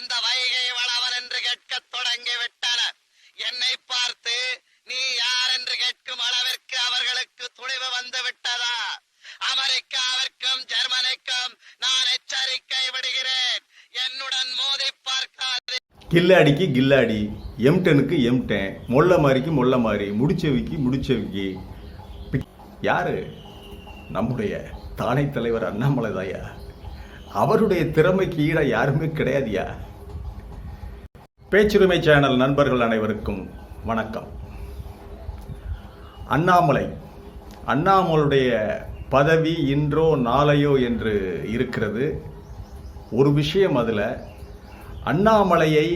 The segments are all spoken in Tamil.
இந்த வைகை வளவன் என்று கேட்கத் தொடங்கி விட்டனர் என்னை பார்த்து நீ யார் என்று கேட்கும் அளவிற்கு அவர்களுக்கு துணிவு வந்து விட்டதா? அமெரிக்காவிற்கும் ஜெர்மனிக்கும் நான் எச்சரிக்கை விடுகிறேன். என்னுடன் மோதி பார்க்காது. கில்லாடிக்கு கில்லாடி எம் டெனுக்கு எம் டென் மொல்ல மாதிரிக்கு மொல்ல மாதிரி முடிச்சவிக்கு முடிச்சவிக்கு. பி- யாரு? நம்முடைய தானை தலைவர் அண்ணாமலை தாயா அவருடைய திறமைக்கு ஈட யாருமே கிடையாதுயா? பேச்சுரிமை சேனல் நண்பர்கள் அனைவருக்கும் வணக்கம். அண்ணாமலை அண்ணாமலுடைய பதவி இன்றோ நாளையோ என்று இருக்கிறது. ஒரு விஷயம் அதில் அண்ணாமலையை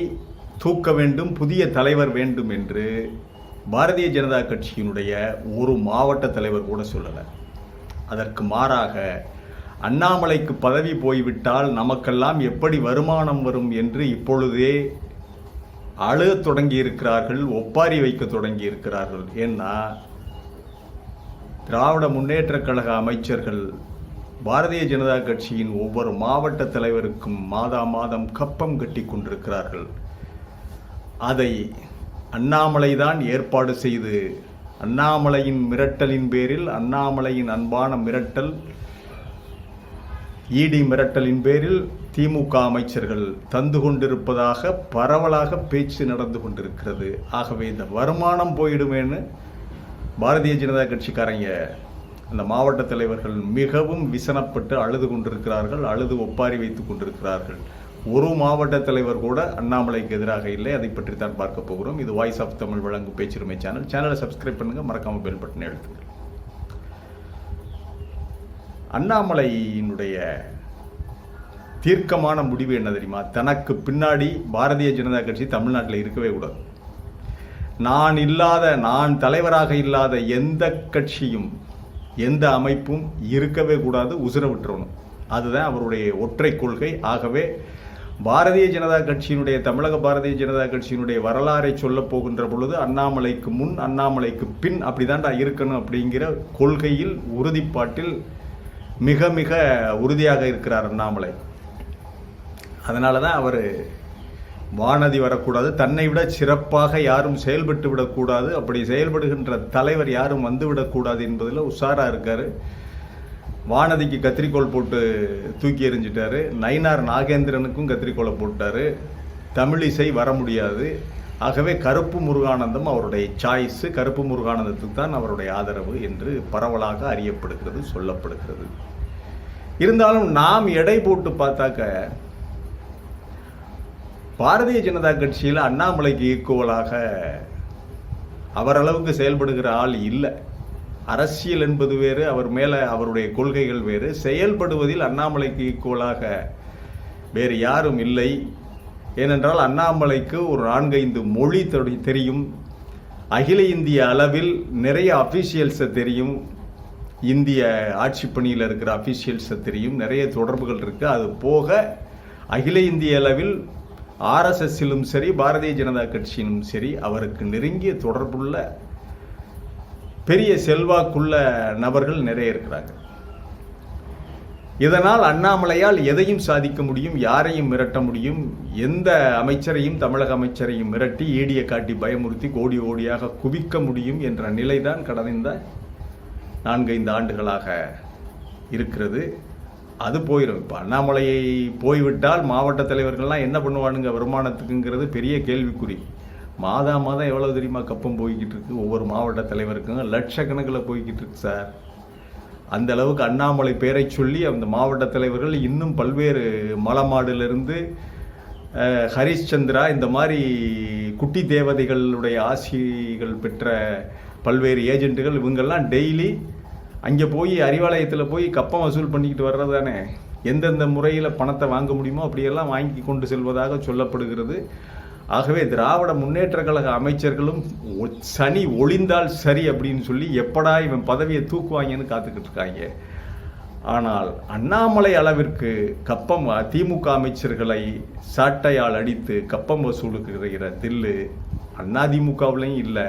தூக்க வேண்டும் புதிய தலைவர் வேண்டும் என்று பாரதிய ஜனதா கட்சியினுடைய ஒரு மாவட்ட தலைவர் கூட சொல்லலை. அதற்கு மாறாக அண்ணாமலைக்கு பதவி போய்விட்டால் நமக்கெல்லாம் எப்படி வருமானம் வரும் என்று இப்பொழுதே அழுகத் தொடங்கி இருக்கிறார்கள் ஒப்பாரி வைக்க தொடங்கி இருக்கிறார்கள் ஏன்னா திராவிட முன்னேற்றக் கழக அமைச்சர்கள் பாரதிய ஜனதா கட்சியின் ஒவ்வொரு மாவட்ட தலைவருக்கும் மாதா மாதம் கப்பம் கட்டி கொண்டிருக்கிறார்கள். அதை அண்ணாமலை தான் ஏற்பாடு செய்து அண்ணாமலையின் மிரட்டலின் பேரில் அண்ணாமலையின் அன்பான மிரட்டல் இடி மிரட்டலின் பேரில் திமுக அமைச்சர்கள் தந்து கொண்டிருப்பதாக பரவலாக பேச்சு நடந்து கொண்டிருக்கிறது. ஆகவே இந்த வருமானம் போயிடுமேன்னு பாரதிய ஜனதா கட்சிக்காரங்க அந்த மாவட்ட தலைவர்கள் மிகவும் விசனப்பட்டு அழுது கொண்டிருக்கிறார்கள் அழுது ஒப்பாரி வைத்துக் கொண்டிருக்கிறார்கள். ஒரு மாவட்ட தலைவர் கூட அண்ணாமலைக்கு எதிராக இல்லை. அதை பற்றி தான் பார்க்க போகிறோம். இது வாய்ஸ் ஆஃப் தமிழ் வழங்கும் பேச்சுரிமை சேனல். சேனலை சப்ஸ்கிரைப் பண்ணுங்கள் மறக்காமல் பெல் பட்டனை எழுத்துங்கள் அண்ணாமலையினுடைய தீர்க்கமான முடிவு என்ன தெரியுமா? தனக்கு பின்னாடி பாரதிய ஜனதா கட்சி தமிழ்நாட்டில் இருக்கவே கூடாது. நான் இல்லாத நான் தலைவராக இல்லாத எந்த கட்சியும் எந்த அமைப்பும் இருக்கவே கூடாது உசுர விட்டுறணும். அதுதான் அவருடைய ஒற்றை கொள்கை. ஆகவே பாரதிய ஜனதா கட்சியினுடைய தமிழக பாரதிய ஜனதா கட்சியினுடைய வரலாறை சொல்ல போகின்ற பொழுது அண்ணாமலைக்கு முன் அண்ணாமலைக்கு பின் அப்படிதான்டா இருக்கணும் அப்படிங்கிற கொள்கையில் உறுதிப்பாட்டில் மிக மிக உறுதியாக இருக்கிறார் அண்ணாமலை. அதனால தான் அவர் வானதி வரக்கூடாது தன்னை விட சிறப்பாக யாரும் செயல்பட்டு விடக்கூடாது அப்படி செயல்படுகின்ற தலைவர் யாரும் வந்து விடக்கூடாது என்பதில் உஷாராக இருக்கார். வானதிக்கு கத்திரிக்கோல் போட்டு தூக்கி எறிஞ்சிட்டாரு. நயினார் நாகேந்திரனுக்கும் கத்திரிக்கோளை போட்டார். தமிழிசை வர முடியாது. ஆகவே கருப்பு முருகானந்தம் அவருடைய சாய்ஸு கருப்பு முருகானந்தத்துக்கு தான் அவருடைய ஆதரவு என்று பரவலாக அறியப்படுகிறது சொல்லப்படுகிறது. இருந்தாலும் நாம் எடை போட்டு பார்த்தாக்க பாரதிய ஜனதா கட்சியில் அண்ணாமலைக்கு ஈக்குவலாக அவரளவுக்கு செயல்படுகிற ஆள் இல்லை. அரசியல் என்பது வேறு அவர் மேலே அவருடைய கொள்கைகள் வேறு. செயல்படுவதில் அண்ணாமலைக்கு ஈக்குவலாக வேறு யாரும் இல்லை. ஏனென்றால் அண்ணாமலைக்கு ஒரு நான்கைந்து மொழி தெரியும். அகில இந்திய அளவில் நிறைய அஃபீஷியல்ஸை தெரியும். இந்திய ஆட்சி பணியில் இருக்கிற அஃபீஷியல்ஸை தெரியும். நிறைய தொடர்புகள் இருக்குது அது போக அகில இந்திய அளவில் ஆர்எஸ்எஸ்ஸிலும் சரி பாரதிய ஜனதா கட்சியிலும் சரி அவருக்கு நெருங்கிய தொடர்புள்ள பெரிய செல்வாக்குள்ள நபர்கள் நிறைய இருக்கிறாங்க. இதனால் அண்ணாமலையால் எதையும் சாதிக்க முடியும் யாரையும் மிரட்ட முடியும் எந்த அமைச்சரையும் தமிழக அமைச்சரையும் மிரட்டி ஈடியை காட்டி பயமுறுத்தி கோடி கோடியாக குவிக்க முடியும் என்ற நிலைதான் கடந்த நான்கைந்து ஆண்டுகளாக இருக்கிறது. அது போயிடும் இப்போ அண்ணாமலையை போய்விட்டால் மாவட்ட தலைவர்கள்லாம் என்ன பண்ணுவானுங்க வருமானத்துக்குங்கிறது பெரிய கேள்விக்குறி. மாதா மாதம் எவ்வளோ தெரியுமா கப்பம் போய்கிட்டு இருக்கு. ஒவ்வொரு மாவட்ட தலைவருக்கும் லட்சக்கணக்கில் போய்கிட்டு இருக்கு சார். அந்த அளவுக்கு அண்ணாமலை பேரை சொல்லி அந்த மாவட்ட தலைவர்கள் இன்னும் பல்வேறு மலமாடிலிருந்து ஹரிஷ்சந்திரா இந்த மாதிரி குட்டி தேவதைகளுடைய ஆசிகள் பெற்ற பல்வேறு ஏஜென்ட்டுகள் இவங்கெல்லாம் டெய்லி அங்கே போய் அறிவாலயத்தில் போய் கப்பம் வசூல் பண்ணிக்கிட்டு வர்றது தானே? எந்தெந்த முறையில் பணத்தை வாங்க முடியுமோ அப்படியெல்லாம் வாங்கி கொண்டு செல்வதாக சொல்லப்படுகிறது. ஆகவே திராவிட முன்னேற்ற கழக அமைச்சர்களும் சனி ஒளிந்தால் சரி அப்படின்னு சொல்லி எப்படா இவன் பதவியை தூக்குவாங்கன்னு காத்துக்கிட்டு இருக்காங்க. ஆனால் அண்ணாமலை அளவிற்கு கப்பம் திமுக அமைச்சர்களை சாட்டையால் அடித்து கப்பம் வசூலுக்குகிற தில்லு அதிமுகவிலையும் இல்லை.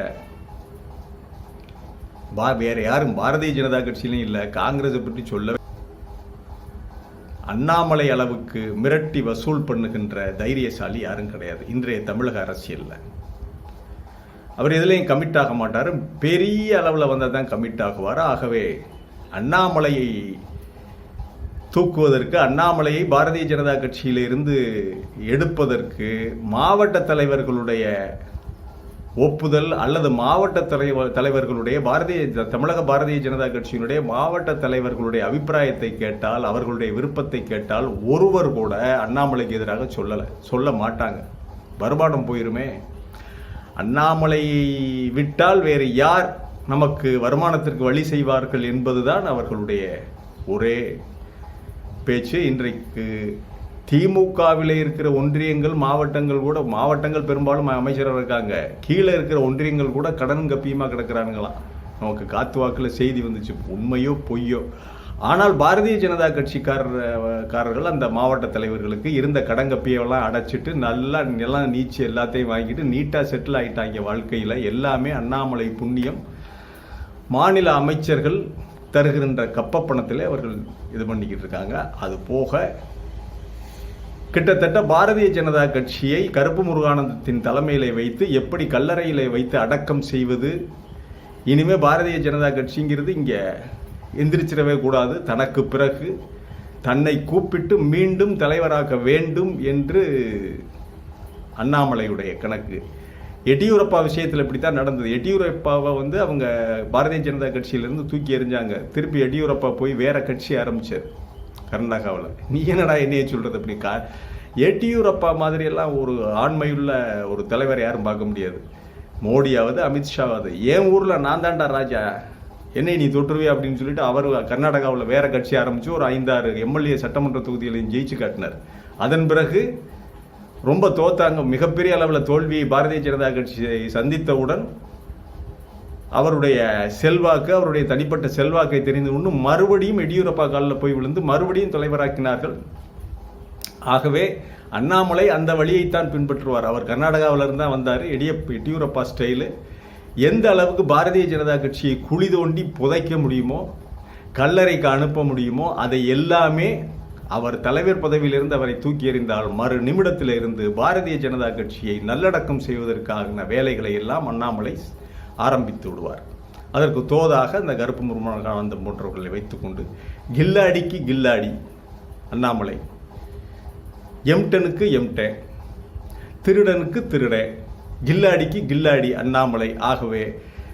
பா வேற யாரும் பாரதிய ஜனதா கட்சியிலையும் இல்லை. காங்கிரஸை பற்றி சொல்ல அண்ணாமலை அளவுக்கு மிரட்டி வசூல் பண்ணுகின்ற தைரியசாலி யாரும் கிடையாது. இன்றைய தமிழக அரசியலில். அவர் எதுலேயும் கமிட் ஆக மாட்டார். பெரிய அளவில் வந்தால் தான் கமிட் ஆகுவார். ஆகவே அண்ணாமலையை தூக்குவதற்கு அண்ணாமலையை பாரதிய ஜனதா கட்சியிலிருந்து எடுப்பதற்கு மாவட்ட தலைவர்களுடைய ஒப்புதல் அல்லது மாவட்ட தலைவர் தலைவர்களுடைய பாரதிய தமிழக பாரதிய ஜனதா கட்சியினுடைய மாவட்ட தலைவர்களுடைய அபிப்பிராயத்தை கேட்டால் அவர்களுடைய விருப்பத்தை கேட்டால் ஒருவர் கூட அண்ணாமலைக்கு எதிராக சொல்லலை சொல்ல மாட்டாங்க. வருமானம் போயிருமே. அண்ணாமலை விட்டால் வேறு யார் நமக்கு வருமானத்திற்கு வழி செய்வார்கள் என்பதுதான் அவர்களுடைய ஒரே பேச்சு. இன்றைக்கு திமுகவில் இருக்கிற ஒன்றியங்கள் மாவட்டங்கள் கூட மாவட்டங்கள் பெரும்பாலும் அமைச்சராக இருக்காங்க. கீழே இருக்கிற ஒன்றியங்கள் கூட கடன் கப்பியமாக கிடக்கிறானுங்களாம் நமக்கு காத்து வாக்கில் செய்தி வந்துச்சு. உண்மையோ பொய்யோ. ஆனால் பாரதிய ஜனதா கட்சிக்காரர் காரர்கள் அந்த மாவட்ட தலைவர்களுக்கு இருந்த கடங்கப்பியெல்லாம் அடைச்சிட்டு நல்லா நிலம் நீச்சு எல்லாத்தையும் வாங்கிட்டு நீட்டாக செட்டில் ஆகிட்டாங்க வாழ்க்கையில். எல்லாமே அண்ணாமலை புண்ணியம். மாநில அமைச்சர்கள் தருகின்ற கப்ப அவர்கள் இது பண்ணிக்கிட்டு இருக்காங்க. அது போக கிட்டத்தட்ட பாரதிய ஜனதா கட்சியை கருப்பு முருகானந்தத்தின் தலைமையிலே வைத்து எப்படி கல்லறையில் வைத்து அடக்கம் செய்வது? இனிமே பாரதிய ஜனதா கட்சிங்கிறது இங்கே எந்திரிச்சிடவே கூடாது. தனக்கு பிறகு தன்னை கூப்பிட்டு மீண்டும் தலைவராக்க வேண்டும் என்று அண்ணாமலையுடைய கணக்கு. எடியூரப்பா விஷயத்தில் இப்படித்தான் நடந்தது. எடியூரப்பாவை வந்து அவங்க பாரதிய ஜனதா கட்சியிலேருந்து தூக்கி எறிஞ்சாங்க. திருப்பி எடியூரப்பா போய் வேற கட்சி ஆரம்பிச்சார். கர்நாடகாவில். நீ என்னடா என்னைய சொல்றது அப்படி? கா எடியூரப்பா மாதிரியெல்லாம் ஒரு ஆண்மையுள்ள ஒரு தலைவர் யாரும் பார்க்க முடியாது. மோடியாவது அமித்ஷாவது என் ஊரில் நான் தான்டா ராஜா. என்னை நீ தொற்றுவே அப்படின்னு சொல்லிட்டு அவர் கர்நாடகாவில் வேற கட்சி ஆரம்பித்து ஒரு ஐந்தாறு எம்எல்ஏ சட்டமன்ற தொகுதிகளையும் ஜெயிச்சு காட்டினார். அதன் பிறகு ரொம்ப தோத்தாங்க. மிகப்பெரிய அளவில் தோல்வியை பாரதிய ஜனதா கட்சியை சந்தித்தவுடன் அவருடைய செல்வாக்கு அவருடைய தனிப்பட்ட செல்வாக்கை தெரிந்து கொண்டு மறுபடியும் எடியூரப்பா காலில் போய் விழுந்து மறுபடியும் தலைவராக்கினார்கள். ஆகவே அண்ணாமலை அந்த வழியைத்தான் பின்பற்றுவார். அவர் கர்நாடகாவிலிருந்து தான் வந்தார். எடிய எடியூரப்பா ஸ்டைலு. எந்த அளவுக்கு பாரதிய ஜனதா கட்சியை குழி தோண்டி புதைக்க முடியுமோ கல்லறைக்கு அனுப்ப முடியுமோ அதை எல்லாமே அவர் தலைவர் பதவியிலிருந்து அவரை தூக்கி எறிந்தால் மறு நிமிடத்தில் இருந்து பாரதிய ஜனதா கட்சியை நல்லடக்கம் செய்வதற்கான வேலைகளை எல்லாம் அண்ணாமலை ஆரம்பித்து விடுவார். அதற்கு தோதாக இந்த கருப்பு முருகானந்தம் போன்றவர்களை வைத்துக்கொண்டு கில்லாடிக்கு கில்லாடி அண்ணாமலை எம்டனுக்கு எம்டன் திருடனுக்கு திருடன் கில்லாடிக்கு கில்லாடி அண்ணாமலை ஆகவே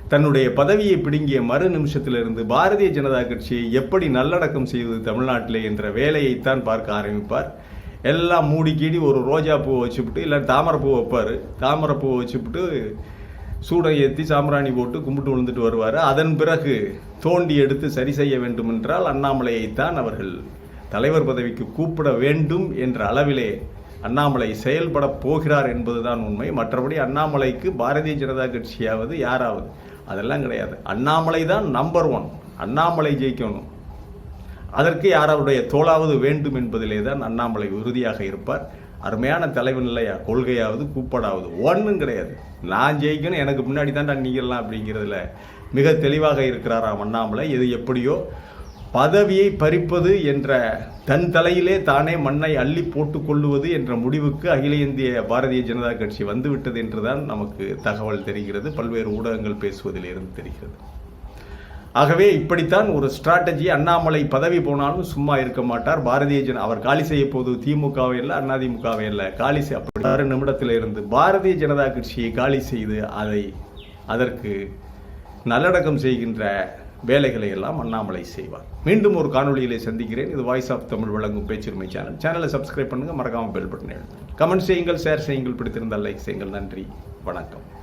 தன்னுடைய பதவியை பிடுங்கிய மறு நிமிஷத்திலிருந்து பாரதிய ஜனதா கட்சியை எப்படி நல்லடக்கம் செய்வது தமிழ்நாட்டிலே என்ற வேலையைத்தான் பார்க்க ஆரம்பிப்பார். எல்லாம் மூடி கீடி ஒரு ரோஜா பூவை வச்சுவிட்டு இல்லை பூ வைப்பார். தாமரைப்பூ வச்சுவிட்டு சூடை ஏற்றி சாம்பிராணி போட்டு கும்பிட்டு விழுந்துட்டு வருவார். அதன் பிறகு தோண்டி எடுத்து சரி செய்ய வேண்டும் என்றால் அண்ணாமலையைத்தான் அவர்கள் தலைவர் பதவிக்கு கூப்பிட வேண்டும் என்ற அளவிலே அண்ணாமலை செயல்பட போகிறார் என்பதுதான் உண்மை. மற்றபடி அண்ணாமலைக்கு பாரதிய ஜனதா கட்சியாவது யாராவது அதெல்லாம் கிடையாது. அண்ணாமலை தான் நம்பர் ஒன் அண்ணாமலை ஜெயிக்கணும். அதற்கு யாராவுடைய தோளாவது வேண்டும் என்பதிலே தான் அண்ணாமலை உறுதியாக இருப்பார். அருமையான தலைவன் இல்லையா? கொள்கையாவது கூப்பாடாவது. ஒன்றும் கிடையாது. நான் ஜெயிக்கணும் எனக்கு முன்னாடி தான் நீங்கள்லாம் அப்படிங்கிறதுல மிக தெளிவாக இருக்கிறாராம் அண்ணாமலை இது எப்படியோ பதவியை பறிப்பது என்ற தன் தலையிலே தானே மண்ணை அள்ளி போட்டு கொள்ளுவது என்ற முடிவுக்கு அகில இந்திய பாரதிய ஜனதா கட்சி வந்துவிட்டது என்றுதான் நமக்கு தகவல் தெரிகிறது. பல்வேறு ஊடகங்கள் பேசுவதிலிருந்து தெரிகிறது. ஆகவே இப்படித்தான் ஒரு ஸ்ட்ராட்டஜி அண்ணாமலை பதவி போனாலும் சும்மா இருக்க மாட்டார். பாரதிய ஜன அவர் காலி செய்ய போது திமுகவை இல்லை அதிமுகவை இல்லை காலி செய் அப்படி ஆறு நிமிடத்தில் இருந்து பாரதிய ஜனதா கட்சியை காலி செய்து அதை அதற்கு நல்லடக்கம் செய்கின்ற வேலைகளை எல்லாம் அண்ணாமலை செய்வார். மீண்டும் ஒரு காணொலியிலே சந்திக்கிறேன். இது வாய்ஸ் ஆஃப் தமிழ் வழங்கும் பேச்சுரிமை சேனல். சேனலை சப்ஸ்கிரைப் பண்ணுங்க. மறக்காமல் பெல் பட்டன் எழுதுங்க. கமெண்ட் செய்யுங்கள் ஷேர் செய்யுங்கள். பிடித்திருந்தால் லைக் செய்யுங்கள். நன்றி. வணக்கம்.